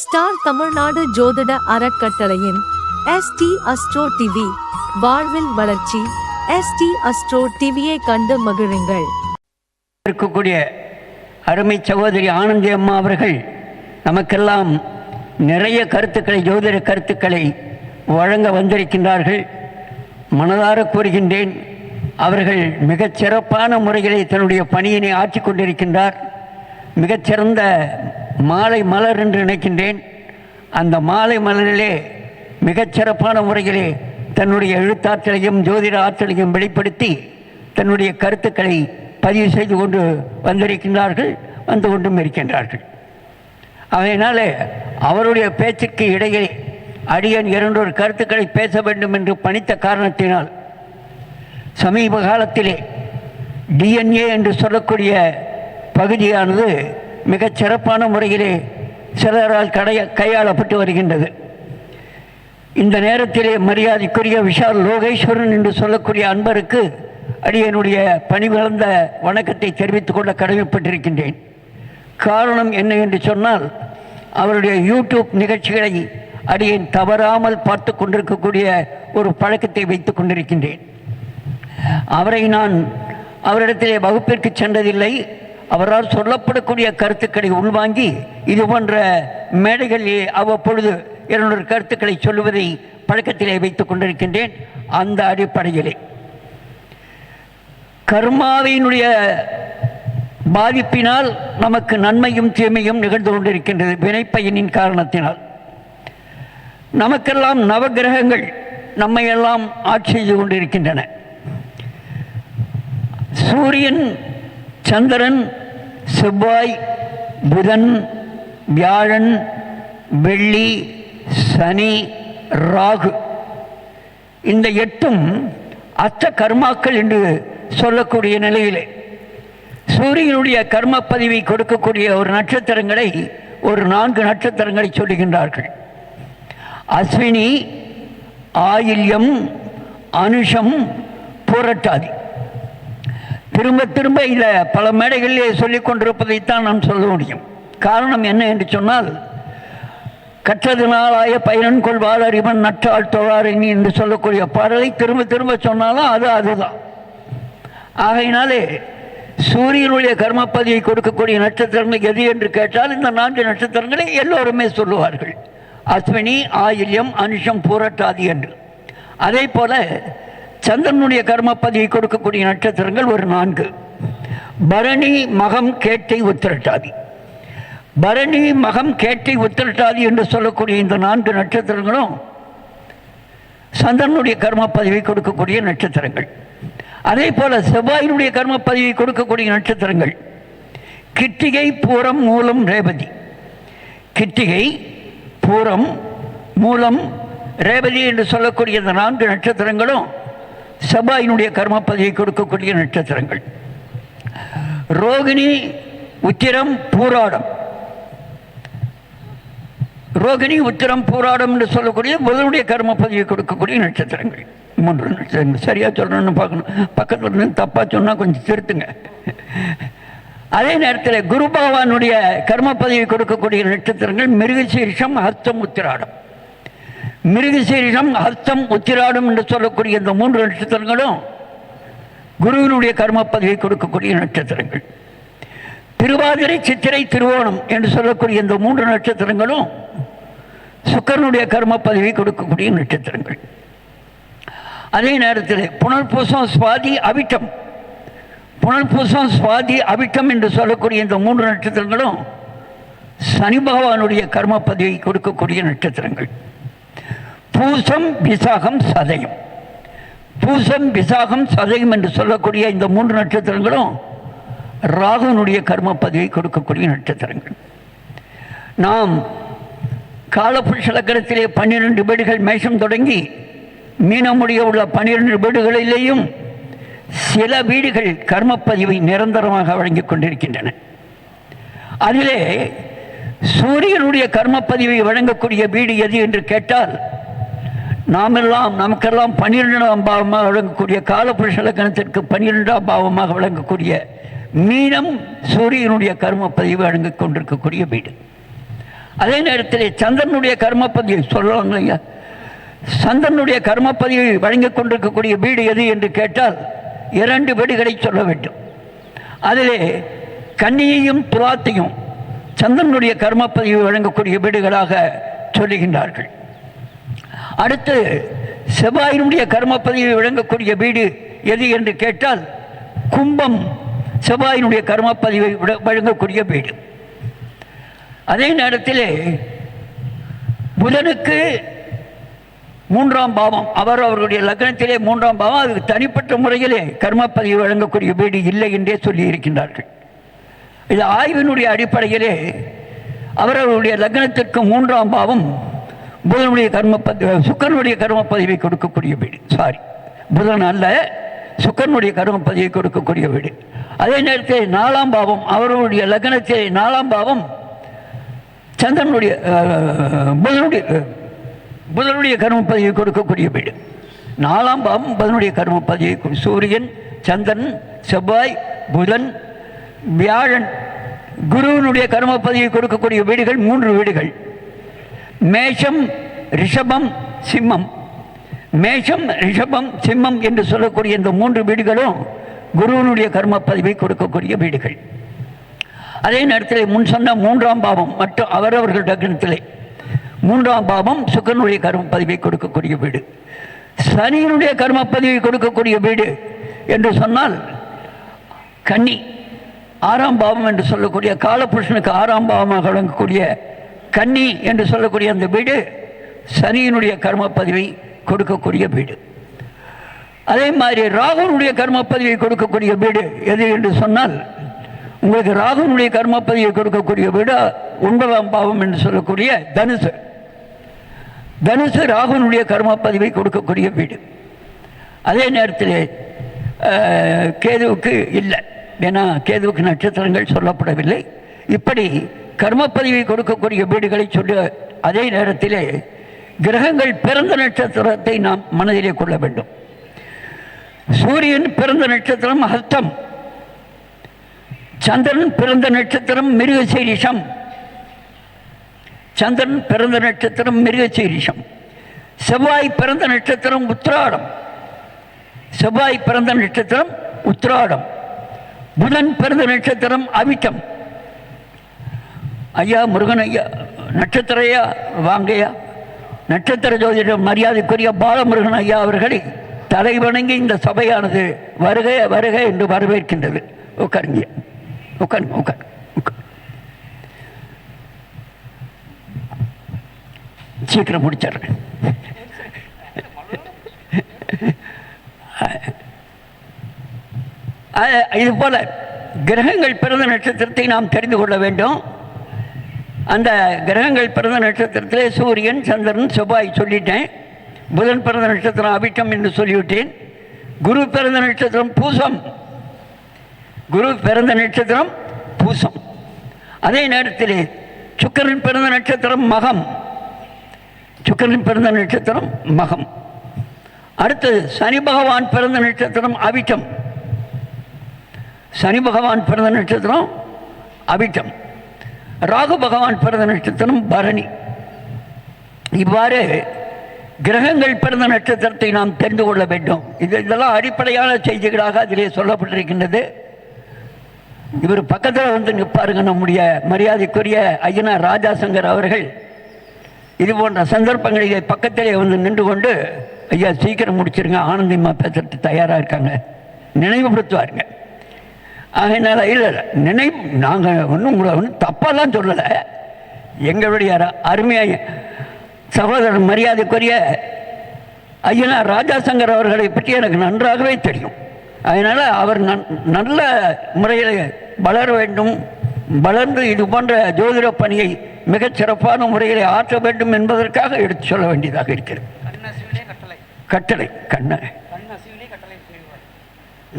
Star Tamil Nadu ஜோதிட அறக்கட்டளையின் ST astro TV வாழ்வில் வளர்ச்சி எஸ்டி அஸ்ட்ரோ டிவியை கண்டு மகிழுங்கள். இருக்கக்கூடிய அருமை சகோதரி ஆனந்தி அம்மா அவர்கள் நமக்கெல்லாம் நிறைய கருத்துக்களை ஜோதிட கருத்துக்களை வழங்க வந்திருக்கின்றார்கள். மனதார கூறுகின்றேன் அவர்கள் மிகச் சிறப்பான முறையிலே தன்னுடைய பணியினை ஆற்றிக் கொண்டிருக்கின்றார். மிகச்சிறந்த மாலை மலர் என்று நினைக்கின்றேன். அந்த மாலை மலரிலே மிகச் சிறப்பான முறையிலே தன்னுடைய எழுத்தாற்றலையும் ஜோதிட ஆற்றலையும் வெளிப்படுத்தி தன்னுடைய கருத்துக்களை பதிவு செய்து கொண்டு வந்திருக்கின்றார்கள் வந்து கொண்டும் இருக்கின்றார்கள். அதனால் அவருடைய பேச்சுக்கு இடையே அடியன் இரண்டொரு கருத்துக்களை பேச வேண்டும் என்று பணித்த காரணத்தினால் சமீப காலத்திலே டிஎன்ஏ என்று சொல்லக்கூடிய பகுதியானது மிகச் சிறப்பான முறையிலே சிலரால் கடைய கையாளப்பட்டு வருகின்றது. இந்த நேரத்திலே மரியாதைக்குரிய விஷால் லோகேஸ்வரன் என்று சொல்லக்கூடிய அன்பருக்கு அடியனுடைய பணிவிழந்த வணக்கத்தை தெரிவித்துக் கொள்ள கடமைப்பட்டிருக்கின்றேன். காரணம் என்ன என்று சொன்னால் அவருடைய யூடியூப் நிகழ்ச்சிகளை அடியேன் தவறாமல் பார்த்து கொண்டிருக்கக்கூடிய ஒரு பழக்கத்தை வைத்துக் கொண்டிருக்கின்றேன். அவரை நான் அவரிடத்திலே வகுப்பிற்கு சென்றதில்லை. அவரால் சொல்லப்படக்கூடிய கருத்துக்களை உள்வாங்கி இது போன்ற மேடைகளிலே அவ்வப்பொழுது இரண்டொரு கருத்துக்களை சொல்லுவதை பழக்கத்திலே வைத்துக் கொண்டிருக்கின்றேன் அந்த அடிப்படையிலே. கர்மாவினுடைய பாதிப்பினால் நமக்கு நன்மையும் தீமையும் நிகழ்ந்து கொண்டிருக்கின்றது வினைப்பயனின் காரணத்தினால். நமக்கெல்லாம் நவகிரகங்கள் நம்மையெல்லாம் ஆட்சி செய்து கொண்டிருக்கின்றன. சூரியன் சந்திரன் செவ்வாய் புதன் வியாழன் வெள்ளி சனி ராகு. இந்த எட்டும் அத்த கர்மாக்கள் என்று சொல்லக்கூடிய நிலையிலே. சூரியனுடைய கர்ம பதிவை கொடுக்கக்கூடிய ஒரு நட்சத்திரங்களை ஒரு நான்கு நட்சத்திரங்களை சொல்லுகின்றார்கள். அஸ்வினி ஆயில்யம் அனுஷம் புரட்டாதி. திரும்ப திரும்ப இதை பல மேடைகளிலே சொல்லிக் கொண்டிருப்பதைத்தான் நாம் சொல்ல முடியும். காரணம் என்ன என்று சொன்னால் கற்றதினாலாய பயனன் கொள்வார் அறிவன் நற்றாள் தொழாரினி என்று சொல்லக்கூடிய பாடலை திரும்ப திரும்ப சொன்னாலும் அது அதுதான். ஆகையினாலே சூரியனுடைய கர்மப்பதியை கொடுக்கக்கூடிய நட்சத்திரங்கள் எது என்று கேட்டால் இந்த நான்கு நட்சத்திரங்களை எல்லோருமே சொல்லுவார்கள். அஸ்வினி ஆயில்யம் அனுஷம் பூரட்டாதி என்று. அதே போல சந்திரனுடைய கர்மப்பதியை கொடுக்கக்கூடிய நட்சத்திரங்கள் ஒரு நான்கு. பரணி மகம் கேட்டை உத்திரட்டாதி. பரணி மகம் கேட்டை உத்திரட்டாதி என்று சொல்லக்கூடிய இந்த நான்கு நட்சத்திரங்களும் சந்திரனுடைய கர்ம பதவி கொடுக்கக்கூடிய நட்சத்திரங்கள். அதே போல செவ்வாயினுடைய கர்ம பதவி கொடுக்கக்கூடிய நட்சத்திரங்கள். கிட்டிகை பூரம் மூலம் ரேவதி. கிட்டிகை பூரம் மூலம் ரேவதி என்று சொல்லக்கூடிய இந்த நான்கு நட்சத்திரங்களும் செவ்வாயினுடைய கர்ம பதவியை கொடுக்கக்கூடிய நட்சத்திரங்கள். ரோகிணி உத்திரம் பூராடம். ரோகிணி உத்திரம் பூராடம் என்று சொல்லக்கூடிய புதனுடைய கர்ம பதவியை கொடுக்கக்கூடிய நட்சத்திரங்கள். மூன்று நட்சத்திரங்கள். சரியாக சொல்லணும்னு பார்க்கணும். பக்கத்தில் இருந்து தப்பாக சொன்னால் கொஞ்சம் திருத்துங்க. அதே நேரத்தில் குரு பகவானுடைய கர்ம பதவி கொடுக்கக்கூடிய நட்சத்திரங்கள் மிருகசீரிஷம் அர்த்தம் உத்திராடம் மிருகசீரிடம் அர்த்தம் உத்திராடம் என்று சொல்லக்கூடிய இந்த மூன்று நட்சத்திரங்களும் குருவினுடைய கர்ம பதவியை கொடுக்கக்கூடிய நட்சத்திரங்கள். திருவாதிரை சித்திரை திருவோணம் என்று சொல்லக்கூடிய இந்த மூன்று நட்சத்திரங்களும் சுக்கரனுடைய கர்ம பதவி கொடுக்கக்கூடிய நட்சத்திரங்கள். அதே நேரத்தில் புனர்பூசம் சுவாதி அவிட்டம். புனர்பூசம் சுவாதி அவிட்டம் என்று சொல்லக்கூடிய இந்த மூன்று நட்சத்திரங்களும் சனி பகவானுடைய கர்ம பதவியை கொடுக்கக்கூடிய நட்சத்திரங்கள். பூசம் விசாகம் சதயம். பூசம் விசாகம் சதயம் என்று சொல்லக்கூடிய இந்த மூன்று நட்சத்திரங்களும் ராகுனுடைய கர்ம பதிவை கொடுக்கக்கூடிய நட்சத்திரங்கள். நாம் காலபுருஷ லக்கணத்திலே பன்னிரண்டு வீடுகள் மேஷம் தொடங்கி மீனமுடைய உள்ள பன்னிரண்டு வீடுகளிலேயும் சில வீடுகள் கர்மப்பதிவை நிரந்தரமாக வழங்கிக் கொண்டிருக்கின்றன. அதிலே சூரியனுடைய கர்மப்பதிவை வழங்கக்கூடிய வீடு எது என்று கேட்டால் நாமெல்லாம் நமக்கெல்லாம் பன்னிரெண்டாம் பாவமாக வழங்கக்கூடிய காலப்புருஷ லக்கணத்திற்கு பன்னிரெண்டாம் பாவமாக வழங்கக்கூடிய மீனம் சூரியனுடைய கர்ம பதிவு வழங்கிக் கொண்டிருக்கக்கூடிய வீடு. அதே நேரத்தில் சந்திரனுடைய கர்மப்பதிவை சொல்லலாம் இல்லையா? சந்திரனுடைய கர்மப்பதிவை வழங்கிக் கொண்டிருக்கக்கூடிய வீடு எது என்று கேட்டால் இரண்டு வீடுகளை சொல்ல வேண்டும். அதிலே கன்னியையும் துலாத்தையும் சந்திரனுடைய கர்மப்பதிவு வழங்கக்கூடிய வீடுகளாக சொல்லுகின்றார்கள். அடுத்து செவ்வாயினுடைய கர்மப்பதிவை வழங்கக்கூடிய வீடு எது என்று கேட்டால் கும்பம் செவ்வாயினுடைய கர்மப்பதிவை வழங்கக்கூடிய வீடு. அதே நேரத்தில் புதனுக்கு மூன்றாம் பாவம் அவர் அவருடைய லக்னத்திலே மூன்றாம் பாவம் அதுக்கு தனிப்பட்ட முறையிலே கர்மப்பதிவு வழங்கக்கூடிய வீடு இல்லை என்றே சொல்லி இருக்கின்றார்கள். இது ஆய்வினுடைய அடிப்படையிலே அவரவருடைய லக்னத்திற்கு மூன்றாம் பாவம் புதனுடைய கர்மப்பதிவு சுக்கரனுடைய பதவி கொடுக்கக்கூடிய வீடு. சாரி புதன் அல்ல சுக்கரனுடைய கர்மப்பதிவை கொடுக்கக்கூடிய வீடு. அதே நேரத்தில் நாலாம் பாவம் அவர்களுடைய லக்னத்தை நாலாம் பாவம் சந்திரனுடைய புதனுடைய புதனுடைய கர்ம புதனுடைய கொடுக்கக்கூடிய வீடு. நாலாம் பாவம் புதனுடைய கர்ம கொடு- சூரியன் சந்திரன் செவ்வாய் புதன் வியாழன் குருவினுடைய கர்மப்பதிவை கொடுக்கக்கூடிய வீடுகள் மூன்று வீடுகள். மேஷம் ரிஷபம் சிம்மம். மேஷம் ரிஷபம் சிம்மம் என்று சொல்லக்கூடிய இந்த மூன்று வீடுகளும் குருவினுடைய பதிவை கொடுக்கக்கூடிய வீடுகள். அதே நேரத்தில் முன் சொன்ன மூன்றாம் பாவம் மற்றும் அவரவர்கள் லக்னத்திலே. மூன்றாம் பாவம் சுக்கனுடைய கர்ம கர்மப்பதிவை கொடுக்கக்கூடிய வீடு. சனியினுடைய கர்ம பதிவை கொடுக்கக்கூடிய வீடு என்று சொன்னால் கன்னி ஆறாம் பாவம் என்று சொல்லக்கூடிய காலபுருஷனுக்கு ஆறாம் பாவமாக வழங்கக்கூடிய கன்னி என்று சொல்லக்கூடிய அந்த வீடு சனியினுடைய கர்ம பதவி கொடுக்கக்கூடிய வீடு. அதே மாதிரி ராகுனுடைய பதவி கொடுக்கக்கூடிய வீடு எது என்று சொன்னால் உங்களுக்கு ராகுனுடைய பதவியை கொடுக்கக்கூடிய வீடு ஒன்பதாம் பாவம் என்று சொல்லக்கூடிய தனுசு. தனுசு ராகுனுடைய கர்மப்பதிவை கொடுக்கக்கூடிய வீடு. அதே நேரத்தில் கேதுவுக்கு இல்லை. ஏன்னா கேதுவுக்கு நட்சத்திரங்கள் சொல்லப்படவில்லை. இப்படி கர்மப்பதிவை கொடுக்கக்கூடிய வீடுகளை சொல்ல அதே நேரத்திலே கிரகங்கள் பிறந்த நட்சத்திரத்தை நாம் மனதிலே கொள்ள வேண்டும். சூரியன் பிறந்த நட்சத்திரம் ஹஸ்தம் சந்திரன் பிறந்த நட்சத்திரம் மிருகசீரிஷம். சந்திரன் பிறந்த நட்சத்திரம் மிருகசீரிஷம். செவ்வாய் பிறந்த நட்சத்திரம் உத்திராடம். செவ்வாய் பிறந்த நட்சத்திரம் உத்திராடம். புதன் பிறந்த நட்சத்திரம் அவிட்டம். ஐயா முருகன் ஐயா நட்சத்திர ஐயா வாங்கய்யா நட்சத்திர ஜோதிட மரியாதைக்குரிய பாலமுருகன் ஐயா அவர்களை தலை வணங்கி இந்த சபையானது வருக வருக என்று வரவேற்கின்றது. உட்காருங்க உட்காருங்க உட்காரு உட்காரு. சீக்கிரம் முடிச்சிடுறேன். இது போல கிரகங்கள் பிறந்த நட்சத்திரத்தை நாம் தெரிந்து கொள்ள வேண்டும். அந்த கிரகங்கள் பிறந்த நட்சத்திரத்திலே சூரியன் சந்திரன் செவ்வாய் சொல்லிட்டேன். புதன் பிறந்த நட்சத்திரம் அபிட்டம் என்று சொல்லிவிட்டேன். குரு பிறந்த நட்சத்திரம் பூசம். குரு பிறந்த நட்சத்திரம் பூசம். அதே நேரத்தில் சுக்கரன் பிறந்த நட்சத்திரம் மகம். சுக்கரன் பிறந்த நட்சத்திரம் மகம். அடுத்தது சனி பகவான் பிறந்த நட்சத்திரம் அவிட்டம். சனி பகவான் பிறந்த நட்சத்திரம் அவிட்டம். ராகு பகவான் பிறந்த நட்சத்திரம் பரணி. இவ்வாறு கிரகங்கள் பிறந்த நட்சத்திரத்தை நாம் தெரிந்து கொள்ள வேண்டும். இது இதெல்லாம் அடிப்படையான செய்திகளாக அதிலே சொல்லப்பட்டிருக்கின்றது. இவர் பக்கத்தில் வந்து நிற்பாருங்க நம்முடைய மரியாதைக்குரிய ஐயனா ராஜாசங்கர் அவர்கள். இது போன்ற சந்தர்ப்பங்களிலே பக்கத்திலே வந்து நின்று கொண்டு ஐயா சீக்கிரம் முடிச்சிருங்க ஆனந்தியம்மா பேசுறதுக்கு தயாராக இருக்காங்க. நினைவுபடுத்துவாருங்க. ஆகையினால இல்லை இல்லை. நினைவு நாங்கள் ஒன்றும் உங்களை ஒன்றும் தப்பாலாம் சொல்லலை. எங்களுடைய அருமையாக சகோதரர் மரியாதைக்குரிய ஐயனார் ராஜாசங்கர் அவர்களை பற்றி எனக்கு நன்றாகவே தெரியும். அதனால் அவர் நன் நல்ல முறையில் வளர வேண்டும். வளர்ந்து இது போன்ற ஜோதிட பணியை மிகச் சிறப்பான முறையில் ஆற்ற வேண்டும் என்பதற்காக எடுத்து சொல்ல வேண்டியதாக இருக்கிறது. கட்டளை. கட்டளை கண்ண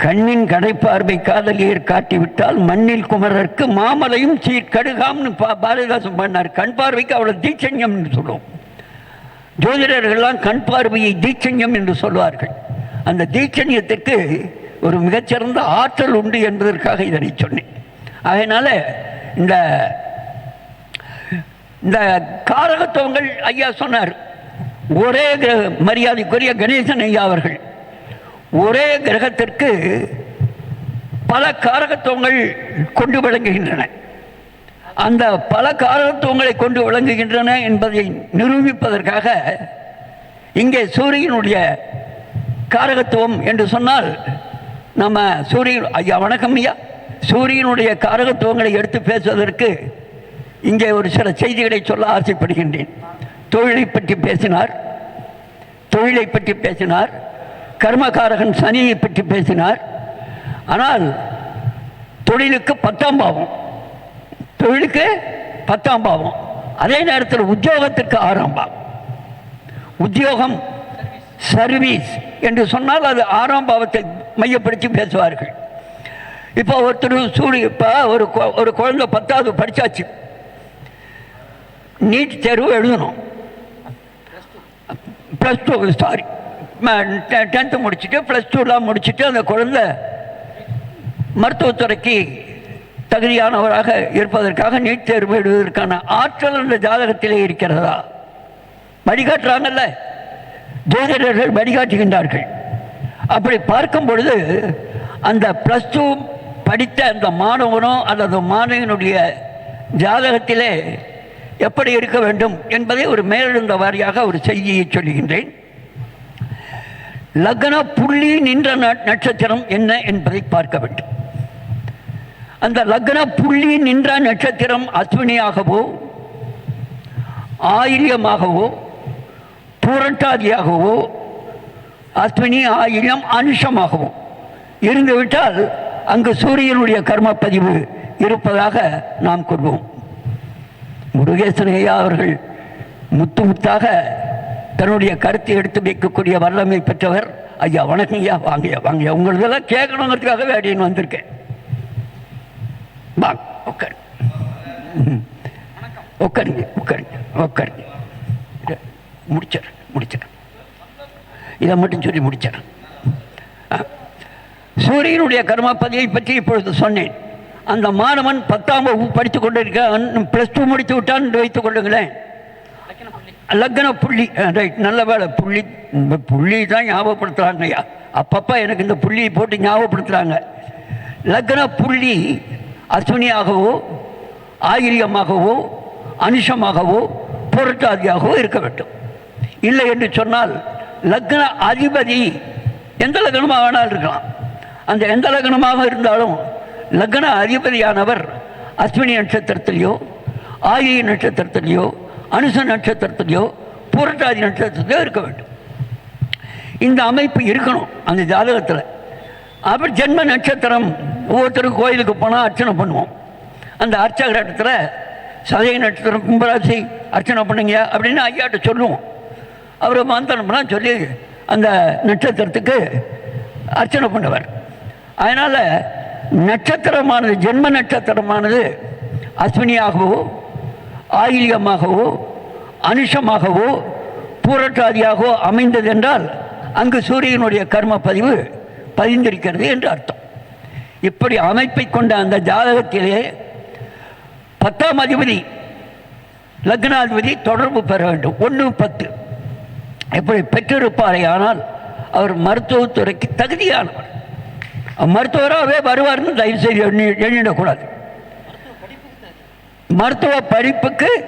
கண்ணின் கடைப்பார்வை காதலியர் காட்டிவிட்டால் மண்ணில் குமரருக்கு மாமலையும் சீர்கடுகாம்னு பா பாரதிதாசன் பண்ணார் கண் பார்வைக்கு அவ்வளோ தீட்சண்யம் என்று சொல்லுவோம். ஜோதிடர்கள்லாம் கண் பார்வையை தீட்சண்யம் என்று சொல்வார்கள். அந்த தீட்சண்யத்திற்கு ஒரு மிகச்சிறந்த ஆற்றல் உண்டு என்பதற்காக இதனை சொன்னேன். அதனால் இந்த இந்த காரகத்துவங்கள் ஐயா சொன்னார். ஒரே மரியாதைக்குரிய கணேசன் ஐயா அவர்கள் ஒரே கிரகத்திற்கு பல காரகத்துவங்கள் கொண்டு விளங்குகின்றன. அந்த பல காரகத்துவங்களை கொண்டு விளங்குகின்றன என்பதை நிரூபிப்பதற்காக இங்கே சூரியனுடைய காரகத்துவம் என்று சொன்னால் நம்ம சூரியன் ஐயா வணக்கம் ஐயா. சூரியனுடைய காரகத்துவங்களை எடுத்து பேசுவதற்கு இங்கே ஒரு சில செய்திகளை சொல்ல ஆசைப்படுகின்றேன். தொழிலை பற்றி பேசினார். தொழிலை பற்றி பேசினார். கர்மகாரகன் சனியை பற்றி பேசினார். ஆனால் தொழிலுக்கு பத்தாம் பாவம். தொழிலுக்கு பத்தாம் பாவம். அதே நேரத்தில் உத்தியோகத்திற்கு ஆறாம் பாவம். உத்தியோகம் சர்வீஸ் என்று சொன்னால் அது ஆறாம் பாவத்தை மையப்படுத்தி பேசுவார்கள். இப்போ ஒருத்தர் சூடு இப்போ ஒரு கொ- ஒரு குழந்தை பத்தாவது படித்தாச்சு நீட் தேர்வு எழுதணும். ப்ளஸ் டூ சாரி டென்த்து முடிச்சுட்டு ப்ளஸ் டூலாம் முடிச்சுட்டு அந்த குழந்தை மருத்துவத்துறைக்கு தகுதியானவராக இருப்பதற்காக நீட் தேர்வு எழுதுவதற்கான ஆற்றல் அந்த ஜாதகத்திலே இருக்கிறதா? வழிகாட்டுறாங்கல்ல. ஜோதிடர்கள் வழிகாட்டுகின்றார்கள். அப்படி பார்க்கும் பொழுது அந்த ப்ளஸ் டூ படித்த அந்த மாணவனோ அல்லது மாணவனுடைய ஜாதகத்திலே எப்படி இருக்க வேண்டும் என்பதை ஒரு மேலெழுந்த வாரியாக ஒரு செய்தியை சொல்லுகின்றேன். லக்ன புள்ளி நின்ற நட்சத்திரம் என்ன என்பதை பார்க்க வேண்டும். அந்த லக்ன புள்ளி நின்ற நட்சத்திரம் அஸ்வினியாகவோ ஆயிரியமாகவோ பூரட்டாதியாகவோ அஸ்வினி ஆயிரியம் அனுஷமாகவோ இருந்துவிட்டால் அங்கு சூரியனுடைய கர்மப்பதிவு இருப்பதாக நாம் கொள்வோம். முருகேசன் ஐயா அவர்கள் முத்து முத்தாக தன்னுடைய கருத்தை எடுத்து வைக்கக்கூடிய வல்லமை பெற்றவர் ஐயா வணக்கம் ஐயா வாங்கய்யா வாங்கய்யா உங்களதெல்லாம் கேட்கணுங்கிறதுக்காகவே அப்படின்னு வந்திருக்கேன். வாங்க உட்காரு ம். உட்காருங்க உட்காருங்க உட்காருங்க முடிச்சார் முடிச்சிடுறேன் முடிச்சிடுறேன். இதை மட்டும் சொல்லி முடிச்சிடுறேன். ஆ. சூரியனுடைய கர்மப்பதியை பற்றி இப்பொழுது சொன்னேன். அந்த மாணவன் பத்தாம் வகுப்பு படித்துக் கொண்டிருக்கான் ப்ளஸ் டூ முடித்து விட்டான் என்று வைத்துக் கொள்ளுங்களேன். லக்ன புள்ளி ரைட் நல்ல வேலை புள்ளி புள்ளி தான் ஞாபகப்படுத்துகிறாங்க ஐயா அப்பப்போ எனக்கு இந்த புள்ளியை போட்டு ஞாபகப்படுத்துகிறாங்க லக்ன புள்ளி அஸ்வினியாகவோ ஆயிரியமாகவோ அனுஷமாகவோ பொருட்டாதியாகவோ இருக்க வேண்டும். இல்லை என்று சொன்னால் லக்ன அதிபதி எந்த லக்னமாக வேணாலும் இருக்கலாம். அந்த எந்த லக்னமாக இருந்தாலும் லக்ன அதிபதியானவர் அஸ்வினி நட்சத்திரத்திலேயோ ஆயிய நட்சத்திரத்திலேயோ அனுச நட்சத்திரத்திலேயோ புரட்டாதி நட்சத்திரத்திலேயோ இருக்க வேண்டும். இந்த அமைப்பு இருக்கணும் அந்த ஜாதகத்தில். அப்புறம் ஜென்ம நட்சத்திரம் ஒவ்வொருத்தரும் கோயிலுக்கு போனால் அர்ச்சனை பண்ணுவோம். அந்த அர்ச்சகர் இடத்துல சதய நட்சத்திரம் கும்பராசி அர்ச்சனை பண்ணுங்க அப்படின்னு ஐயாட்ட சொல்லுவோம். அவர் மந்திரம்லாம் சொல்லி அந்த நட்சத்திரத்துக்கு அர்ச்சனை பண்ணுவார். அதனால் நட்சத்திரமானது ஜென்ம நட்சத்திரமானது அஸ்வினியாகவோ ஆயில்யமாகவோ அனுஷமாகவோ பூரட்டாதியாகவோ அமைந்தது என்றால் அங்கு சூரியனுடைய கர்ம பதிவு பதிந்திருக்கிறது என்று அர்த்தம். இப்படி அமைப்பை கொண்ட அந்த ஜாதகத்திலே பத்தாம் அதிபதி லக்னாதிபதி தொடர்பு பெற வேண்டும். ஒன்று பத்து. எப்படி பெற்றிருப்பாரே ஆனால் அவர் மருத்துவத்துறைக்கு தகுதியானவர். மருத்துவராகவே வருவார்னு தயவு செய்து எண்ணி எண்ணிடக்கூடாது. மருத்துவ படிப்புக்கு